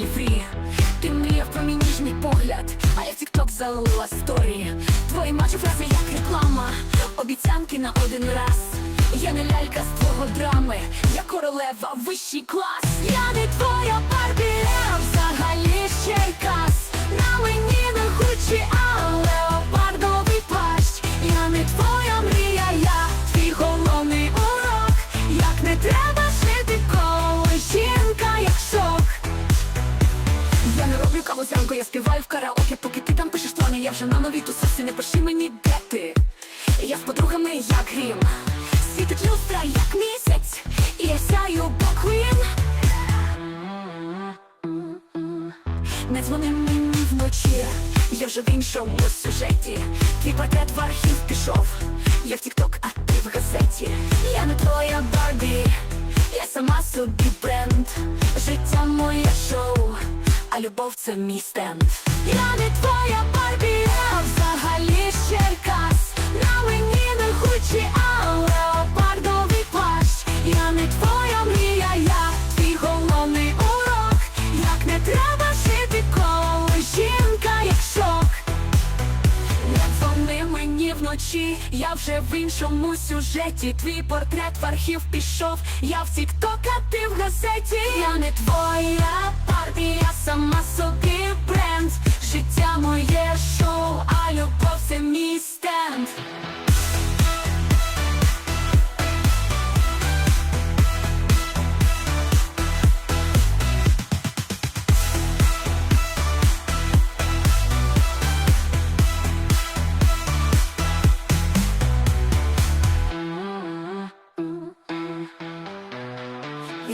сліди Ти мріяв про мій ніжний погляд, а я тікток залила сторі. Твої мачу фрази як реклама, обіцянки на один раз. Я не лялька з твого драми, я королева вищий клас, я не твоя барбі. Зранку, я співаю в караоке, поки ти там пишеш плани, я вже на новій тусовці, не пиши мені, де ти. Я з подругами, як грім, світить люстра, як місяць, і я сяю боквін. Не дзвони мені вночі, я вже в іншому сюжеті. Твій портрет в архів пішов, я в тікток, а ти в газеті. Я не твоя Барбі, я сама собі бренд. Життя моє шоу, а любов це мій стенд. Я не твоя Барбі, а взагалі Черкас. На мені не хучі, а леопардовий плащ. Я не твоя мрія, я твій головний урок. Як не треба жити, коли жінка, як шок. Не дзвони мені вночі, я вже в іншому сюжеті. Твій портрет в архів пішов, я в тікток, а ти в газеті. Я не твоя Барбі,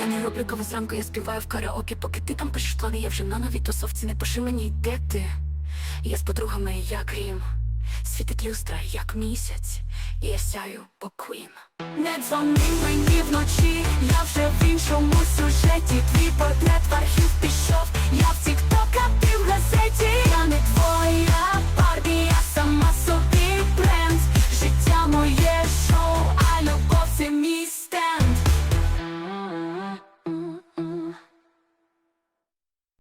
Роблю каву зранку, я співаю в караоке, поки ти там пишеш плани, я вже на новій тусовці, не пиши мені, де ти. Я з подругами, як грім, світить люстра, як місяць, і я сяю по квін. Не дзвони мені вночі,